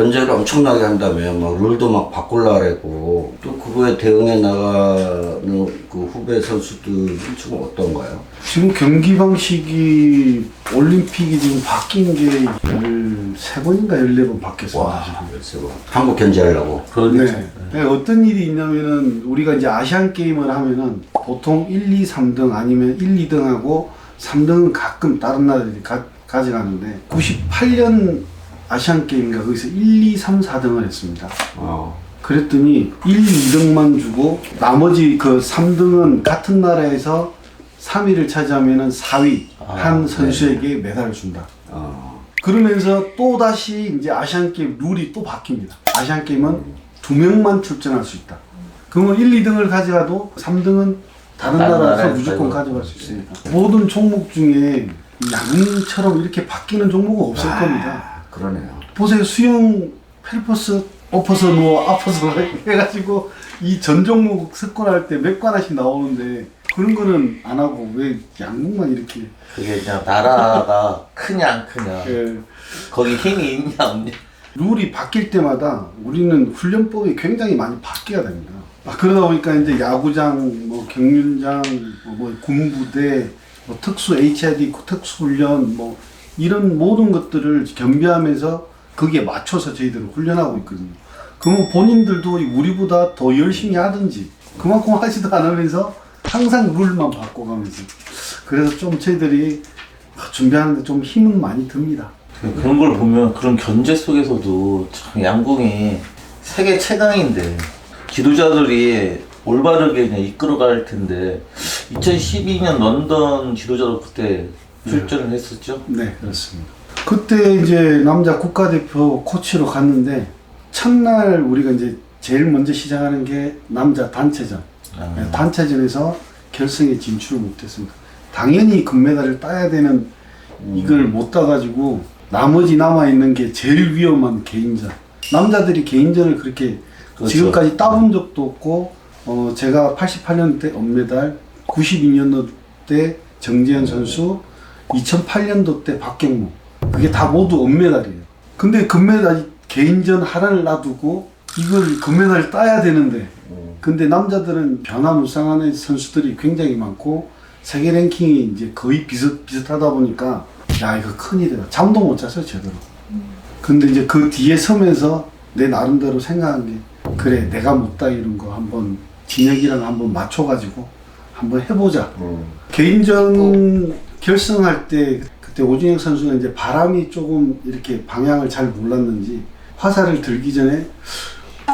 견제를 엄청나게 한다면 막 룰도 막 바꿀라 그랬고 또 그거에 대응해 나가는 그 후배 선수들 좀 어떤가요? 지금 경기 방식이 올림픽이 지금 바뀐 게 13번인가 14번 바뀌었습니다. 지금. 그래서 한국 견제하려고 네. 네, 어떤 일이 있냐면은 우리가 이제 아시안 게임을 하면은 보통 1, 2, 3등 아니면 1, 2등하고 3등은 가끔 다른 나라들이 가, 가져가는데 98년 아시안 게임인가 거기서 1, 2, 3, 4등을 했습니다. 어. 그랬더니 1, 2등만 주고 나머지 그 3등은 같은 나라에서 3위를 차지하면은 4위 한 선수에게 메달을 준다. 어. 그러면서 또 다시 이제 아시안 게임 룰이 또 바뀝니다. 아시안 게임은 두 명만 출전할 수 있다. 그러면 1, 2등을 가져가도 3등은 다른 다른 나라에서 나라에서 무조건 가지고. 가져갈 수 있으니까. 모든 종목 중에 양처럼 이렇게 바뀌는 종목은 없을 겁니다. 아, 그러네요. 보세요 수영 펠퍼스 엎어서 누워 아파서 해가지고 이 전 종목 습관할 때 몇 관하씩 나오는데 그런 거는 안 하고 왜 양목만 이렇게 그게 그냥 나라가 크냐 안 크냐 예. 거기 힘이 있냐 없냐 룰이 바뀔 때마다 우리는 훈련법이 굉장히 많이 바뀌어야 됩니다. 아, 그러다 보니까 이제 야구장, 뭐 경륜장, 뭐, 뭐 군부대, 뭐 특수 HID, 특수 훈련, 뭐 이런 모든 것들을 겸비하면서 거기에 맞춰서 저희들은 훈련하고 있거든요. 그러면 본인들도 우리보다 더 열심히 하든지 그만큼 하지도 않으면서 항상 룰만 바꿔가면서 그래서 좀 저희들이 준비하는데 좀 힘은 많이 듭니다. 그런 걸 보면 그런 견제 속에서도 참 양궁이 세계 최강인데 지도자들이 올바르게 이끌어갈 텐데 2012년 런던 지도자로 그때 출전을 했었죠. 네, 그렇습니다. 그때 이제 남자 국가대표 코치로 갔는데 첫날 우리가 이제 제일 먼저 시작하는 게 남자 단체전. 아. 네, 단체전에서 결승에 진출을 못했습니다. 당연히 금메달을 따야 되는 이걸 못 따가지고 나머지 남아 있는 게 제일 위험한 개인전. 남자들이 개인전을 그렇게 그렇죠. 지금까지 따본 적도 없고 어 제가 88년 때 은메달, 92년도 때 정재현 선수, 2008년도 때 박경무 그게 다 모두 은메달이에요. 근데 금메달 개인전 하나를 놔두고 이걸 금메달을 따야 되는데 근데 남자들은 변화무쌍한 선수들이 굉장히 많고 세계 랭킹이 이제 거의 비슷 비슷하다 보니까 야 이거 큰일이다. 잠도 못 잤어요 제대로. 근데 이제 그 뒤에 서면서 내 나름대로 생각한 게 그래 내가 못다 이런 거 한번 진혁이랑 한번 맞춰가지고 한번 해보자. 음. 개인전 결승할 때 그때 오준혁 선수가 이제 바람이 조금 이렇게 방향을 잘 몰랐는지 화살을 들기 전에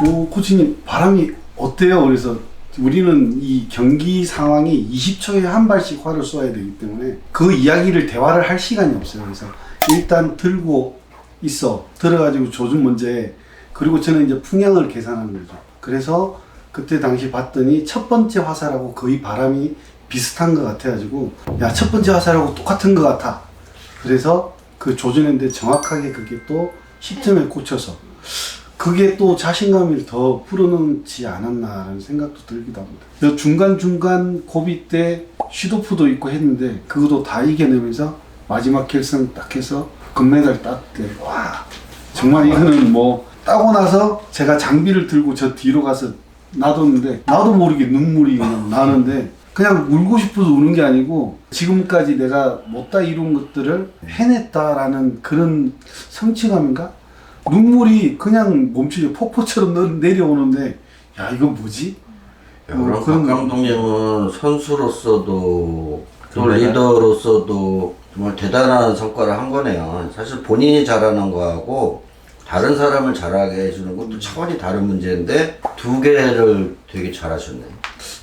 오 코치님 바람이 어때요? 그래서 우리는 이 경기 상황이 20초에 한 발씩 활을 쏘아야 되기 때문에 그 이야기를 대화를 할 시간이 없어요. 그래서 일단 들고 있어 들어가지고 조준 해. 그리고 저는 이제 풍향을 계산하는 거죠. 그래서 그때 당시 봤더니 첫 번째 화살하고 거의 바람이 비슷한 것 같아가지고 야 첫 번째 화살하고 똑같은 것 같아. 그래서 그 조준했는데 정확하게 그게 또 시점에 꽂혀서 그게 또 자신감을 더 불어넣지 않았나라는 생각도 들기도 합니다. 중간중간 고비 때 시도프도 있고 했는데 그것도 다 이겨내면서 마지막 결승 딱 해서 금메달 땄대. 와 정말 이거는 뭐 따고 나서 제가 장비를 들고 저 뒤로 가서 놔뒀는데 나도 모르게 눈물이 나는데 그냥 울고 싶어서 우는 게 아니고 지금까지 내가 못다 이룬 것들을 해냈다라는 그런 성취감인가? 눈물이 그냥 몸집에 폭포처럼 너- 내려오는데 야 이거 뭐지? 야, 어, 그럼 그런 박 감독님은 선수로서도 또. 리더로서도 정말 대단한 성과를 한 거네요. 사실 본인이 잘하는 거하고 다른 사람을 잘하게 해주는 것도 차원이 다른 문제인데 두 개를 되게 잘하셨네.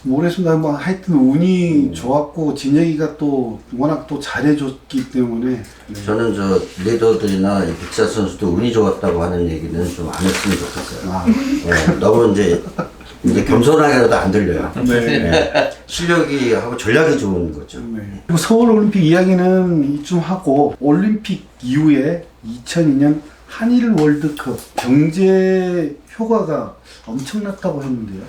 모르겠습니다. 뭐 하여튼 운이 좋았고 진혁이가 또 워낙 또 잘해줬기 때문에 네. 저는 저 리더들이나 이 빅사 선수도 운이 좋았다고 하는 얘기는 좀 안 했으면 좋겠어요. 아, 네, 너무 이제 이제 겸손하게라도 안 들려요. 네. 네. 실력이 하고 전략이 좋은 거죠. 네. 그리고 서울 올림픽 이야기는 이쯤 하고 올림픽 이후에 2002년 한일 월드컵 경제 효과가 엄청났다고 했는데요.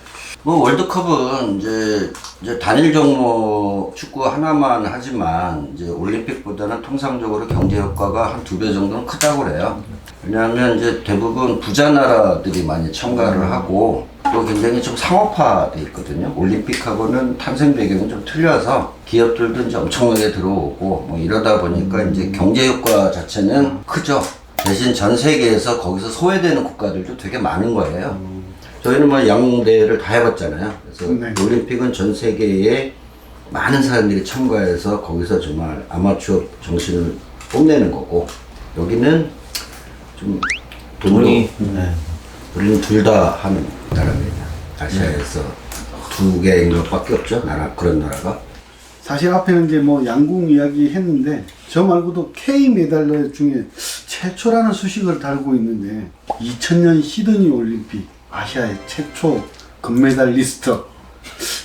뭐 월드컵은 이제 이제 단일 종목 축구 하나만 하지만 이제 올림픽보다는 통상적으로 경제 효과가 한 두 배 정도는 크다고 그래요. 왜냐하면 이제 대부분 부자 나라들이 많이 참가를 하고 또 굉장히 좀 상업화돼 있거든요. 올림픽하고는 탄생 배경이 좀 틀려서 기업들도 이제 엄청나게 들어오고 뭐 이러다 보니까 이제 경제 효과 자체는 크죠. 대신 전 세계에서 거기서 소외되는 국가들도 되게 많은 거예요. 저희는 뭐 양대를 다 해봤잖아요. 그래서 네. 올림픽은 전 세계에 많은 사람들이 참가해서 거기서 정말 아마추어 정신을 뽐내는 거고 여기는 좀 돈이 돈이 네. 우리는 둘 다 하는 나라입니다. 아시아에서 두 개인 것밖에 없죠. 나라 그런 나라가. 사실 앞에는 이제 뭐 양궁 이야기 했는데 저 말고도 K 메달러 중에 최초라는 수식을 달고 있는데 2000년 시드니 올림픽 아시아의 최초 금메달리스트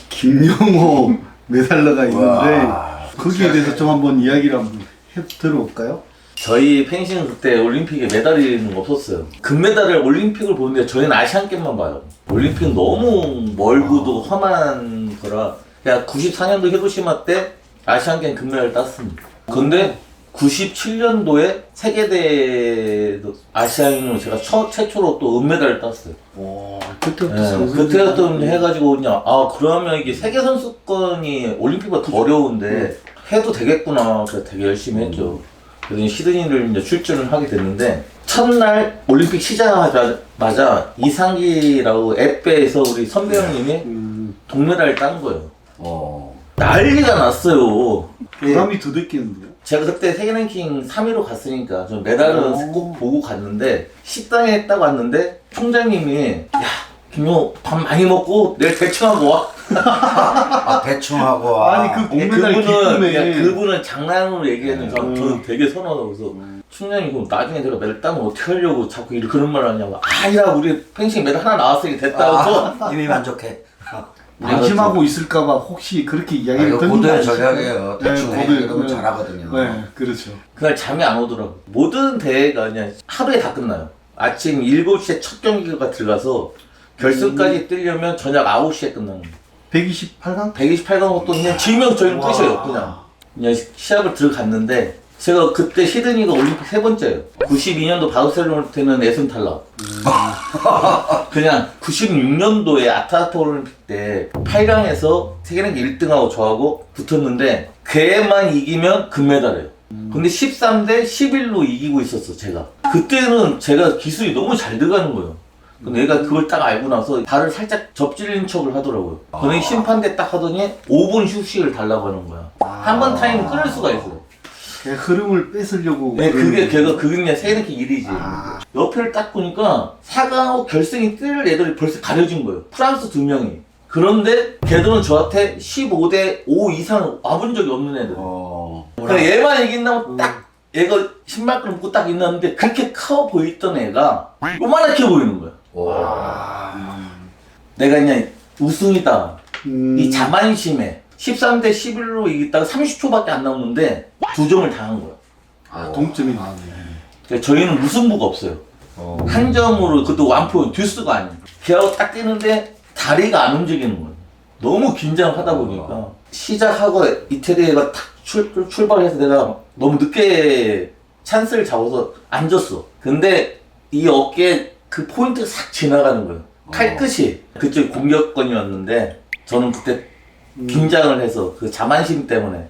김영호 메달러가 있는데 와, 거기에 대해서 좀 한번 이야기를 한번 해 들어볼까요? 저희 펜싱 그때 올림픽에 메달이는 거 없었어요. 금메달을 올림픽을 보는데 저희는 아시안 게임만 봐요. 올림픽 너무 멀고도 험한 거라. 그냥 94년도 히로시마 때 아시안 게임 금메달을 땄습니다. 근데 97년도에 세계대 아시아인으로 제가 처, 최초로 또 은메달을 땄어요. 와 그때부터 네, 그때부터. 해가지고 그냥 아 그러면 이게 세계 선수권이 올림픽보다 더 어려운데 해도 되겠구나 그래서 되게 열심히 했죠. 그래서 이제 시드니를 이제 출전을 하게 됐는데 첫날 올림픽 시작하자마자 이상기라고 앱배에서 우리 선배 형님이 음, 동메달을 딴 거예요. 어. 난리가 났어요. 부담이 더 됐겠는데요? 제가 그때 세계 랭킹 3위로 갔으니까 저 메달은 오. 꼭 보고 갔는데 식당에 딱 왔는데 총장님이 야 김용 밥 많이 먹고 내일 대충하고 와. 아 대충 하고 와. 아니, 그 예, 목메달 그분은 기쁨에. 그냥 그분은 장난으로 얘기했는데 저는 음. 저는 되게 선호하고 그래서 총장님 그럼 나중에 내가 메달 따면 어떻게 하려고 자꾸 이렇게 그런 말 하냐고 아야 우리 펜싱 메달 하나 나왔으니까 됐다고 아, 이미 만족해. 방심하고 있을까봐 혹시 그렇게 아, 이야기를 이거 던진 고도의? 전략이에요. 대충 해. 고도의- 네. 잘하거든요. 네, 그렇죠. 그날 잠이 안 오더라고. 모든 대회가 그냥 하루에 다 끝나요. 아침 7시에 첫 경기가 들어가서 결승까지 뛰려면 저녁 9시에 끝나는 거예요. 128강? 128강 또 그냥 지면 저희는 와. 끝이에요. 그냥. 그냥 시- 시합을 들어갔는데 제가 그때 시드니가 올림픽 세 번째예요. 92년도 바르셀로나는 예선 탈락. 그냥 96년도에 아타타 올림픽 때 8강에서 세계랭킹 1등하고 저하고 붙었는데 걔만 이기면 금메달이에요. 근데 13대 11로 이기고 있었어 제가. 그때는 제가 기술이 너무 잘 들어가는 거예요. 근데 얘가 그걸 딱 알고 나서 발을 살짝 접질린 척을 하더라고요. 근데 심판대 딱 하더니 5분 휴식을 달라고 하는 거야. 한 번 타임 끊을 수가 있어요. 걔 흐름을 뺏으려고. 네, 그게. 걔가 그게 그냥 세계랭킹 1위지. 아. 옆을 딱 보니까 4강하고 결승이 뜰 애들이 벌써 가려진 거예요. 프랑스 두 명이. 그런데 걔들은 저한테 15대 5 이상 와본 적이 없는 애들. 어. 그러니까 얘만 이긴다면 딱 얘가 신발끈 묶고 딱 있는데 그렇게 커 보이던 애가 요만하게 보이는 거야. 와. 내가 그냥 우승이다. 음, 이 자만심에 13대 11로 이기다가 30초밖에 안 남았는데 두 점을 당한 거야. 아, 동점이 나왔네. 그러니까 저희는 무승부가 없어요. 어. 한 점으로 그것도 완포 듀스가 아니에요. 걔하고 딱 뛰는데 다리가 안 움직이는 거예요. 너무 긴장하다 보니까 시작하고 이태리가 탁 출, 출발해서 내가 너무 늦게 찬스를 잡아서 앉았어. 근데 이 어깨에 그 포인트가 싹 지나가는 거예요. 칼끝이 그쪽 공격권이었는데 저는 그때 긴장을 해서 그 자만심 때문에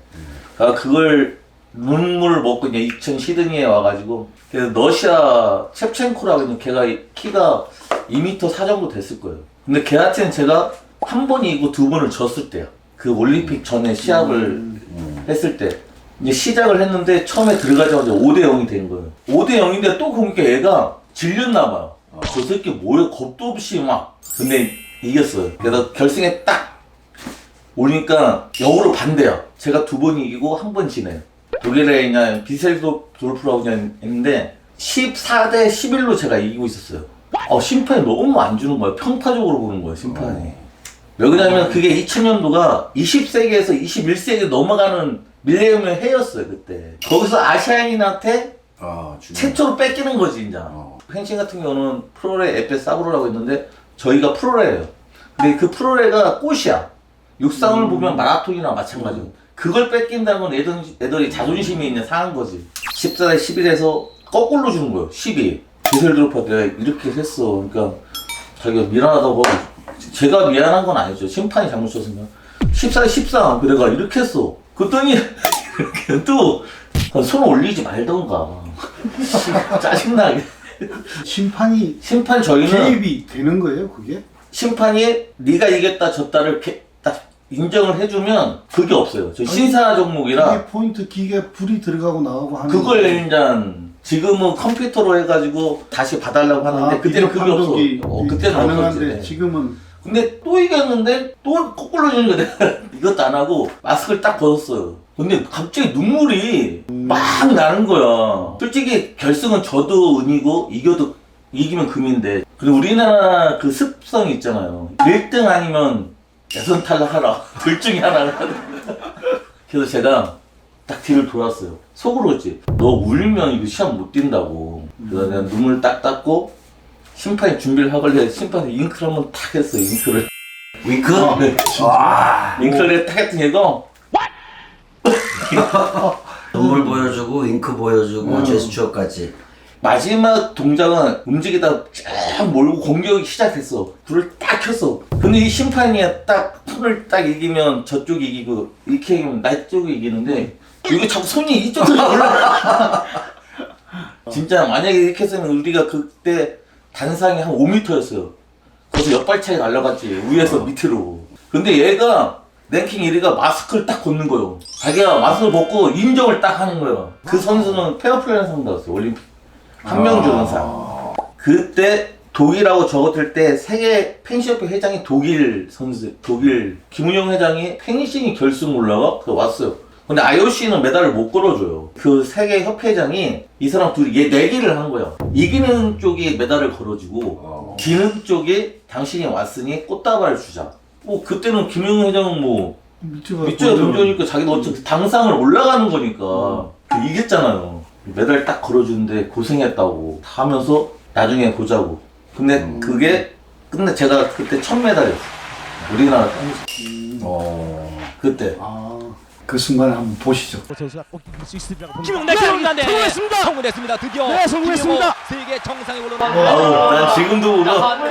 아, 그걸 눈물을 먹고 이제 2000 시드니에 와가지고 그래서 러시아 첵첸코라고 있는 걔가 키가 2m 4 정도 됐을 거예요. 근데 걔한테는 제가 한 번이 이고 두 번을 졌을 때야. 그 올림픽 전에 시합을 했을 때 이제 시작을 했는데 처음에 들어가자마자 5대 0이 된 거예요. 5대 0인데 또 보니까 얘가 질렸나 봐요. 저 새끼 뭐야 겁도 없이 막 근데 이겼어요. 그래서 결승에 딱 오니까 역으로 반대야. 제가 두 번 이기고 한 번 지네요. 독일에 그냥 비셀도르프라고 그냥 했는데 14대 11로 제가 이기고 있었어요. 어, 심판이 너무 안 주는 거예요. 평타적으로 보는 거예요, 심판이. 왜 그러냐면 그게 2000년도가 20세기에서 21세기 넘어가는 밀레니엄의 해였어요, 그때. 거기서 아시아인한테 아. 최초로 뺏기는 거지, 이제. 어. 펜싱 같은 경우는 프로레 에페 사브로라고 있는데 저희가 프로레예요. 근데 그 프로레가 꽃이야. 육상을 보면 마라톤이나 마찬가지고. 그걸 뺏긴다는 건 애들, 애들이 자존심이 있는 상한 거지. 14대 11에서 거꾸로 주는 거예요. 12. 디셀드로파 내가 이렇게 했어. 그러니까 자기가 미안하다고 제가 미안한 건 아니죠. 심판이 잘못 쳤으면 14에 14 내가 이렇게 했어. 그랬더니 이렇게 또손 올리지 말던가. 짜증나게. 심판이 심판 저희는 개입이 되는 거예요, 그게? 심판이 네가 이겼다 졌다를 딱 인정을 해주면 그게 없어요. 저 신사 종목이라 이게 포인트 기계 불이 들어가고 나가고 하는 그걸 게 일단 지금은 컴퓨터로 해가지고 다시 봐달라고 하는데 아, 그때는 그게 없어. 어, 그때는 가능한데 없었지. 지금은 근데 또 이겼는데 또 거꾸로 주니까 내가 이것도 안 하고 마스크를 딱 벗었어요. 근데 갑자기 눈물이 막 나는 거야. 솔직히 결승은 져도 은이고 이겨도 이기면 금인데. 그리고 우리나라 그 습성이 있잖아요. 1등 아니면 예선 탈락하라. 둘 중에 하나를 거야. 그래서 제가 딱 뒤를 돌았어요. 속으로 했지. 너 울면 이거 시합 못 뛴다고. 그래서 내가 눈물 딱 닦고 심판이 준비를 하길래 심판이 잉크를 한번 탁 했어요. 잉크를. 윙크? 네. 와. 잉크를 탁 했더니 얘가 눈물 보여주고 윙크 보여주고 음. 제스처까지. 마지막 동작은 움직이다 쫙 몰고 공격이 시작했어. 불을 딱 켰어. 근데 이 심판이 딱 손을 딱 이기면 저쪽이 이기고 이렇게 이기면 나 쪽이 이기는데 이거 자꾸 손이 이쪽으로 올라가. 진짜 만약에 이렇게 했으면 우리가 그때 단상이 한 5m였어요. 거기서 옆발 차이 날라갔지. 위에서 밑으로. 근데 얘가 랭킹 1위가 마스크를 딱 벗는 거예요. 자기가 마스크를 벗고 인정을 딱 하는 거예요. 그 선수는 페어플레이 상 받았어요. 올림픽. 한 명 주는 상. 그때 독일하고 저것들 때 세계 펜싱협회 회장이 독일 선수, 독일 김은영 회장이 펜싱이 결승 올라가 그 왔어요. 근데 IOC는 메달을 못 걸어줘요. 그 세계 협회장이 이 사람 둘이 얘 내기를 한 거야. 이기는 쪽이 메달을 걸어주고 지는 쪽이 당신이 왔으니 꽃다발을 주자. 뭐 그때는 김은영 회장은 뭐 밑에가 던져니까 자기도 어차피 당상을 올라가는 거니까 그 이겼잖아요. 메달 딱 걸어주는데 고생했다고 다 하면서 나중에 보자고. 근데 그게 근데 제가 그때 첫 메달이었어. 우리나라 펜싱. 어. 그때. 아 그 순간을 한번 보시죠. 선수가 꼭 이길 수 있으리라고 봅니다. 김용대 김용대 성공했습니다. 성공했습니다. 드디어 네, 성공했습니다. 세계 정상에 올라온 아우 난 지금도 울어.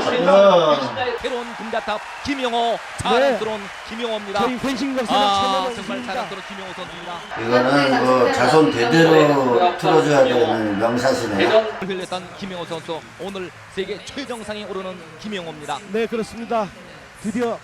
새로운 금자탑 김용호 자랑스러운 김용호입니다. 저희 펜싱 아 최면을 정말. 자랑스러운 김용호 선수입니다. 이거는 뭐 자손 대대로 틀어줘야 되는 명사시네요. 흘렸던 김용호 선수 오늘 세계 최정상에 오르는 김용호입니다. 네 그렇습니다. 드디어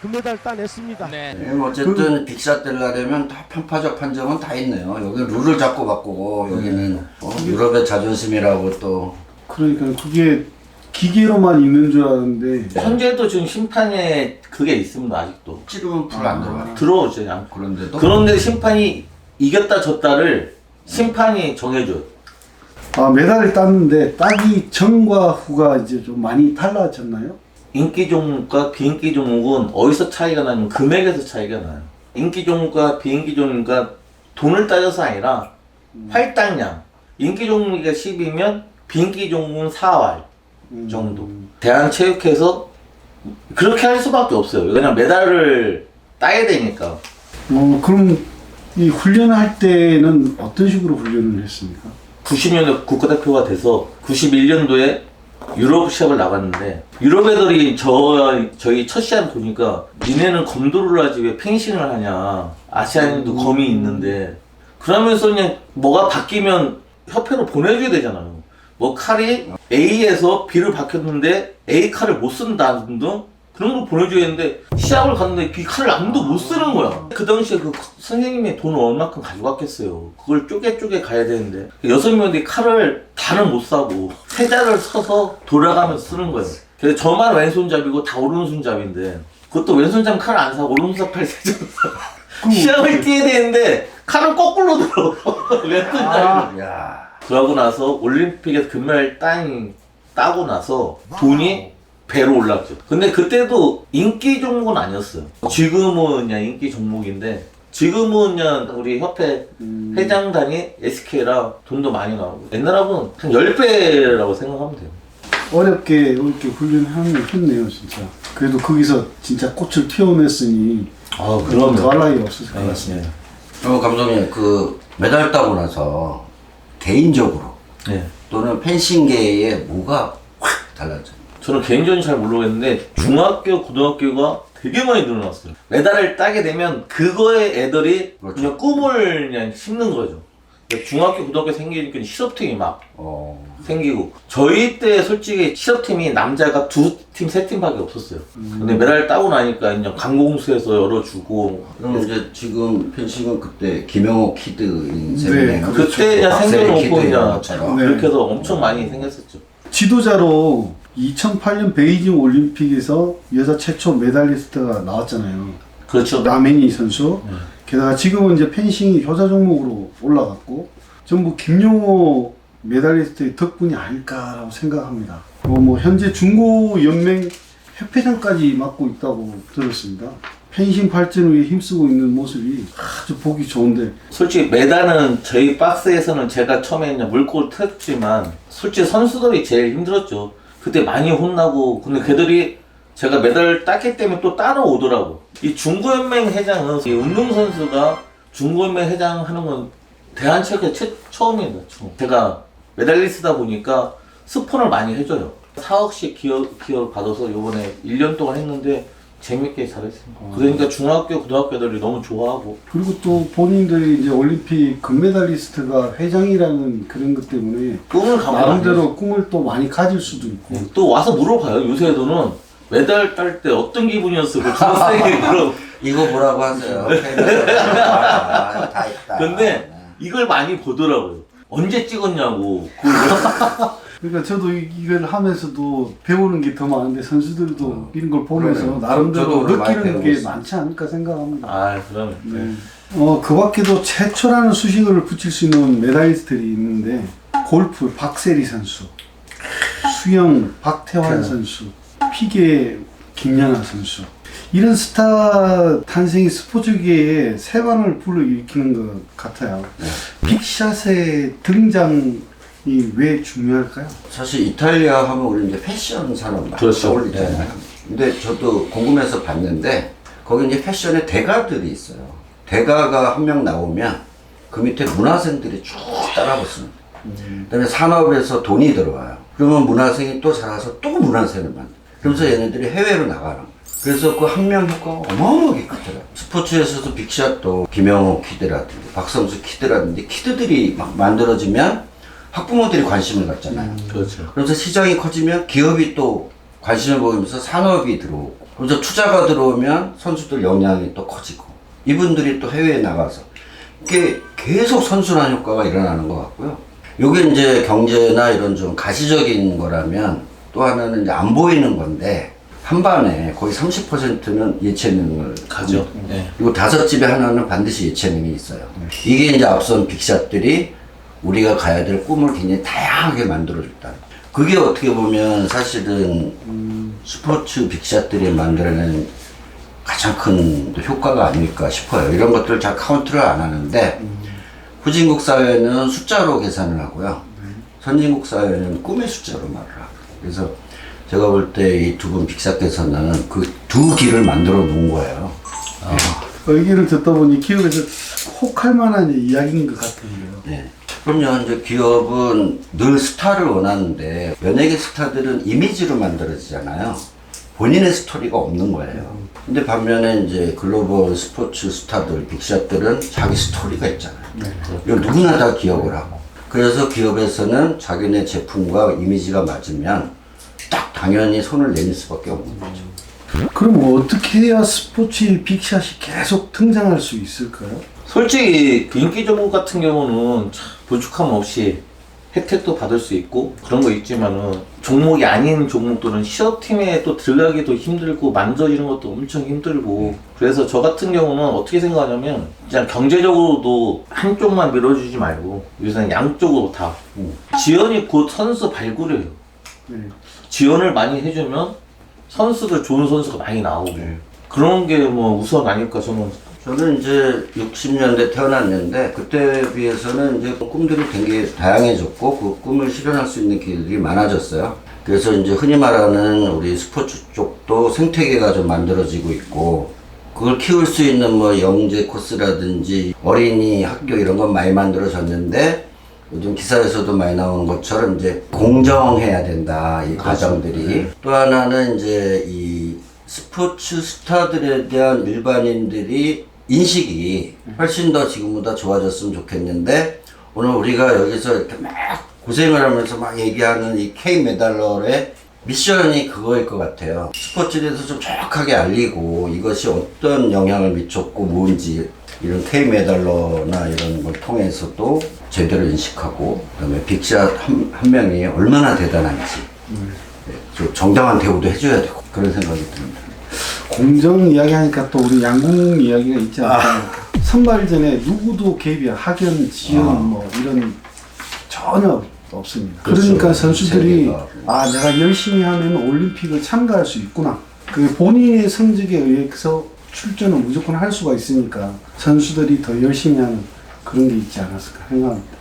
금메달 따냈습니다. 네. 예, 뭐 어쨌든 빅샷 되려면 다 편파적 판정은 다 있네요. 여기 룰을 자꾸 바꾸고 여기는 어, 유럽의 자존심이라고 또 그러니까 그게 기계로만 있는 줄 알았는데 현재도 지금 심판에 그게 있습니다 아직도. 찌르면 불 안 들어와. 들어오지 않고. 그런데도 그런데 심판이 이겼다 졌다를 심판이 정해줘요. 아 메달을 땄는데 따기 전과 후가 이제 좀 많이 달라졌나요? 인기 종목과 비인기 종목은 어디서 차이가 나냐면 금액에서 차이가 나요. 인기 종목과 비인기 종목과 돈을 따져서 아니라 활당량. 인기 종목이 10이면 비인기 종목은 4할 정도. 대한체육회에서 그렇게 할 수밖에 없어요. 그냥 메달을 따야 되니까. 어 그럼 이 훈련을 할 때는 어떤 식으로 훈련을 했습니까? 90년에 국가대표가 돼서 91년도에 유럽 시합을 나갔는데 유럽 애들이 저 저희 첫 시합 보니까 니네는 검도를 하지 왜 펜싱을 하냐. 아시아인도 검이 있는데. 그러면서 그냥 뭐가 바뀌면 협회로 보내줘야 되잖아요. 뭐 칼이 A에서 B를 박혔는데 A 칼을 못 쓴다 등 그런 걸 보내줘야 했는데 시합을 갔는데 그 칼을 아무도 못 쓰는 거야. 그 당시에 그 선생님이 돈을 얼마큼 가져갔겠어요. 그걸 쪼개 쪼개 가야 되는데 여섯 명이 칼을 다는 못 사고 세자를 서서 돌아가면서 쓰는 거예요. 그래서 저만 왼손잡이고 다 오른손잡인데 그것도 왼손잡이 칼을 안 사고 오른손잡이 칼 세자 시합을 뛰어야 되는데 칼은 거꾸로 들어. 왼손잡이 야 그러고 나서 올림픽에서 금메달 따인, 따고 나서 돈이 배로 올랐죠. 근데 그때도 인기 종목은 아니었어요. 지금은 그냥 인기 종목인데 지금은 그냥 우리 협회 회장단이 SK라 돈도 많이 나오고 옛날하고는 한 10배라고 생각하면 돼요. 어렵게 어렵게 훈련을 했네요 진짜. 그래도 거기서 진짜 꽃을 튀어냈으니 아, 더할 나위 없었을 것 같습니다. 네. 어, 감독님 그 메달 따고 나서 개인적으로 네. 또는 펜싱계에 뭐가 확 달라져. 저는 개인적으로 잘 모르겠는데 중학교, 고등학교가 되게 많이 늘어났어요. 메달을 따게 되면 그거에 애들이 그렇죠. 그냥 꿈을 그냥 심는 거죠. 그러니까 중학교, 고등학교 생기니까 실업팀이 막 어. 생기고 저희 때 솔직히 실업팀이 남자가 두 팀, 세 팀밖에 없었어요. 근데 메달 따고 나니까 이제 강공수에서 열어주고 그럼 이제 지금 펜싱은 그때 김영호 키드인 네, 셈이네요. 그렇죠. 그때 그냥 박세리 생겨놓고 키드 이런 그냥 것처럼. 네. 그렇게 해서 엄청 많이 생겼었죠. 지도자로 2008년 베이징 올림픽에서 여자 최초 메달리스트가 나왔잖아요. 그렇죠. 라메니 선수. 게다가 지금은 이제 펜싱이 효자 종목으로 올라갔고 전부 김용호 메달리스트의 덕분이 아닐까라고 생각합니다. 어, 뭐 현재 중고 연맹 협회장까지 맡고 있다고 들었습니다. 펜싱 발전을 위해 힘쓰고 있는 모습이 아주 보기 좋은데 솔직히 메달은 저희 박스에서는 제가 처음에 그냥 물꼬를 트였지만 솔직히 선수들이 제일 힘들었죠. 그때 많이 혼나고 근데 걔들이 제가 메달을 땄기 때문에 또 따라오더라고. 이 중고연맹 회장은 이 운동선수가 중고연맹 회장 하는 건 대한체육회 최, 처음입니다. 처음. 제가 메달리스트다 보니까 스폰을 많이 해줘요. 4억씩 기업, 기업을 받아서 요번에 1년 동안 했는데 재밌게 잘했습니다. 그러니까 중학교, 고등학교 애들이 너무 좋아하고 그리고 또 본인들이 이제 올림픽 금메달리스트가 회장이라는 그런 것 때문에 꿈을 나름대로 꿈을 또 많이 가질 수도 있고 네, 또 와서 물어봐요. 요새 애들은 메달 딸 때 어떤 기분이었어? 그 중학생이 그럼. 이거 뭐라고 하세요? 아, 다 있다. 근데 이걸 많이 보더라고요. 언제 찍었냐고. 그 그러니까 저도 이- 이걸 하면서도 배우는 게 더 많은데 선수들도 이런 걸 보면서 그러네요. 나름대로 저도 오늘 많이 느끼는 게 배우고 있어요. 많지 않을까 생각합니다. 아, 그러면. 네. 어, 그 밖에도 최초라는 수식어를 붙일 수 있는 메달리스트들이 있는데 골프 박세리 선수, 수영 박태환 선수, 피게 김연아 선수 이런 스타 탄생이 스포츠계에 세반을 불러일으키는 것 같아요. 빅샷의 등장 이 왜 중요할까요? 사실 이탈리아 하면 우리 이제 패션 산업 많이 그렇죠. 떠올리잖아요. 근데 저도 궁금해서 봤는데 거기 이제 패션의 대가들이 있어요. 대가가 한 명 나오면 그 밑에 문화생들이 쭉 따라 붙습니다. 그다음에 산업에서 돈이 들어와요. 그러면 문화생이 또 자라서 또 문화생을 만들. 그러면서 얘네들이 해외로 나가는 거예요. 그래서 그 한 명 효과가 어마어마하게 크더라고요. 스포츠에서도 빅샷도 김영호 키드라든지 박성수 키드라든지 키드들이 막 만들어지면 학부모들이 관심을 갖잖아요. 그렇죠. 그래서 시장이 커지면 기업이 또 관심을 보이면서 산업이 들어오고 그래서 투자가 들어오면 선수들 역량이 또 커지고 이분들이 또 해외에 나가서 이게 계속 선순환 효과가 일어나는 것 같고요. 요게 이제 경제나 이런 좀 가시적인 거라면 또 하나는 이제 안 보이는 건데 한 반에 거의 30%는 예체능을 가죠. 합니다. 네. 그리고 다섯 집에 하나는 반드시 예체능이 있어요. 이게 이제 앞선 빅샷들이 우리가 가야 될 꿈을 굉장히 다양하게 만들어줬다. 그게 어떻게 보면 사실은 스포츠 빅샷들이 만들어낸 가장 큰 효과가 아닐까 싶어요. 이런 것들 잘 카운트를 안 하는데 후진국 사회는 숫자로 계산을 하고요. 선진국 사회는 꿈의 숫자로 말을 하고. 그래서 제가 볼 때 이 두 분 빅샷께서는 그 두 길을 만들어 놓은 거예요. 그 얘기를 듣다 보니 기업에서 혹할 만한 이야기인 것 같은데요. 네. 그럼요. 이제 기업은 늘 스타를 원하는데 연예계 스타들은 이미지로 만들어지잖아요. 본인의 스토리가 없는 거예요. 근데 반면에 이제 글로벌 스포츠 스타들, 빅샷들은 자기 스토리가 있잖아요. 이걸 누구나 다 기억을 하고. 그래서 기업에서는 자기네 제품과 이미지가 맞으면 딱 당연히 손을 내밀 수밖에 없는 거죠. 그럼 어떻게 해야 스포츠의 빅샷이 계속 등장할 수 있을까요? 솔직히 그 인기 종목 같은 경우는 참 부족함 없이 혜택도 받을 수 있고 그런 거 있지만은 종목이 아닌 종목들은 실업팀에 또 들어가기도 힘들고 만져지는 것도 엄청 힘들고 그래서 저 같은 경우는 어떻게 생각하냐면 그냥 경제적으로도 한쪽만 밀어주지 말고 요새는 양쪽으로 다. 지연이 곧 선수 발굴이에요. 네. 지원을 많이 해주면 선수들 좋은 선수가 많이 나오고 그런 게 뭐 우선 아닐까 저는 저는 이제 60년대 태어났는데 그때에 비해서는 이제 꿈들이 되게 다양해졌고 그 꿈을 실현할 수 있는 길들이 많아졌어요. 그래서 이제 흔히 말하는 우리 스포츠 쪽도 생태계가 좀 만들어지고 있고 그걸 키울 수 있는 뭐 영재 코스라든지 어린이 학교 이런 건 많이 만들어졌는데 요즘 기사에서도 많이 나오는 것처럼 이제 공정해야 된다 이 과정들이. 또 하나는 이제 이 스포츠 스타들에 대한 일반인들이 인식이 훨씬 더 지금보다 좋아졌으면 좋겠는데 오늘 우리가 여기서 이렇게 막 고생을 하면서 막 얘기하는 이 K 메달러의 미션이 그거일 것 같아요. 스포츠에 대해서 좀 정확하게 알리고 이것이 어떤 영향을 미쳤고 뭔지 이런 K 메달러나 이런 걸 통해서도 제대로 인식하고 그다음에 빅샷 한, 한 명이 얼마나 대단한지 네, 좀 정당한 대우도 해줘야 되고 그런 생각이 듭니다. 공정 이야기 하니까 또 우리 양궁 이야기가 있지 않습니까? 선발전에 누구도 개입이 학연, 지연 아. 뭐 이런 전혀 없습니다. 그렇죠. 그러니까 선수들이 세계가. 아 내가 열심히 하면 올림픽을 참가할 수 있구나. 그 본인의 성적에 의해서 출전을 무조건 할 수가 있으니까 선수들이 더 열심히 하는 그런 게 있지 않았을까 생각합니다.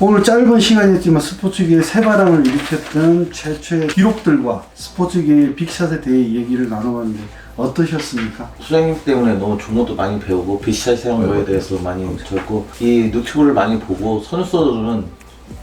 오늘 짧은 시간이었지만 스포츠계에 새바람을 일으켰던 최초의 기록들과 스포츠계의 빅샷에 대해 얘기를 나눠봤는데 어떠셨습니까? 수장님 때문에 너무 종목도 많이 배우고 이런 거에 대해서 많이 배웠고 이 유튜브를 많이 보고 선수들은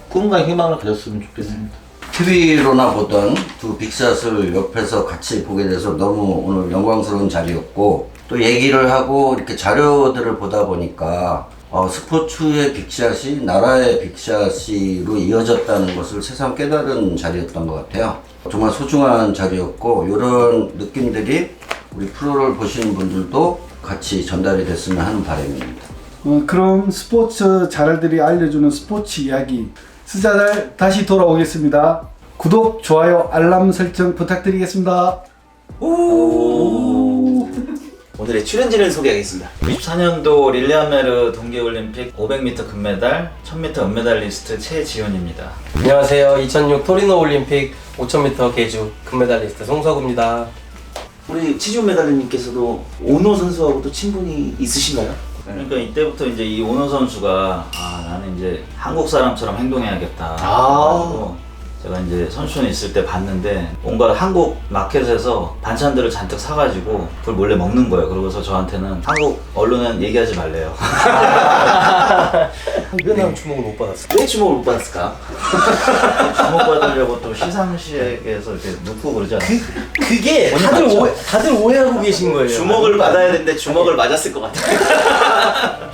꿈과 희망을 가졌으면 좋겠습니다. TV로나 보던 두 빅샷을 옆에서 같이 보게 돼서 너무 오늘 영광스러운 자리였고 또 얘기를 하고 이렇게 자료들을 보다 보니까 어, 스포츠의 빅샷이 나라의 빅샷으로 이어졌다는 것을 새삼 깨달은 자리였던 것 같아요. 정말 소중한 자리였고 이런 느낌들이 우리 프로를 보시는 분들도 같이 전달이 됐으면 하는 바람입니다. 어, 그럼 스포츠 자랄들이 알려주는 스포츠 이야기 스자달 다시 돌아오겠습니다. 구독, 좋아요, 알람 설정 부탁드리겠습니다. 오 늘의 출연진을 소개하겠습니다. 94년도 릴레아메르 동계올림픽 500m 금메달, 1000m 은메달리스트 최지훈입니다. 안녕하세요. 2006 토리노 올림픽 5000m 계주 금메달리스트 송석우입니다. 우리 치준 메달리님께서도 오노 선수하고도 친분이 있으신가요? 그러니까 이때부터 이제 이 오노 선수가 아 나는 이제 한국 사람처럼 행동해야겠다. 아. 그래가지고 제가 이제 선수촌에 있을 때 봤는데 뭔가 한국 마켓에서 반찬들을 잔뜩 사가지고 그걸 몰래 먹는 거예요. 그러고서 저한테는 한국 언론엔 얘기하지 말래요. 왜난 주목을 못 받았어? 왜 주목을 못 받았을까? 주목받으려고 또 시상식에서 이렇게 눕고 그러지 않아요? 그게 오늘 다들 맞죠? 오해, 다들 오해하고 계신 거예요. 주목을 받아야 되는데 주목을 맞았을 것 같아.